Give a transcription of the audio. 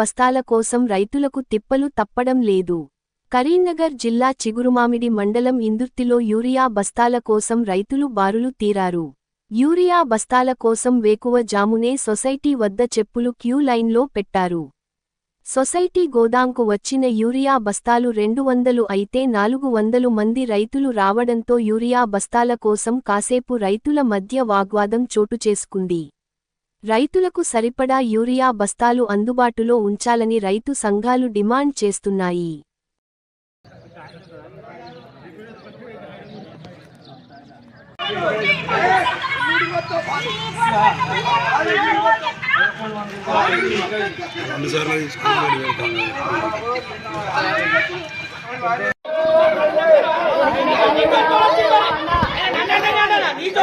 బస్తాల కోసం రైతులకు తిప్పలు తప్పడం లేదు. కరీంనగర్ జిల్లా చిగురుమామిడి మండలం ఇందుర్తిలో యూరియా బస్తాల కోసం రైతులు బారులు తీరారు. యూరియా బస్తాల కోసం వేకువ జామునే సొసైటీ వద్ద చెప్పులు క్యూ లైన్లో పెట్టారు. సొసైటీ గోదాంకు వచ్చిన యూరియా బస్తాలు రెండు వందలు అయితే నాలుగు వందలు మంది రైతులు రావడంతో యూరియా బస్తాల కోసం కాసేపు రైతుల మధ్య వాగ్వాదం చోటు చేసుకుంది. రైతులకు సరిపడా యూరియా బస్తాలు అందుబాటులో ఉంచాలని రైతు సంఘాలు డిమాండ్ చేస్తున్నాయి. నీతో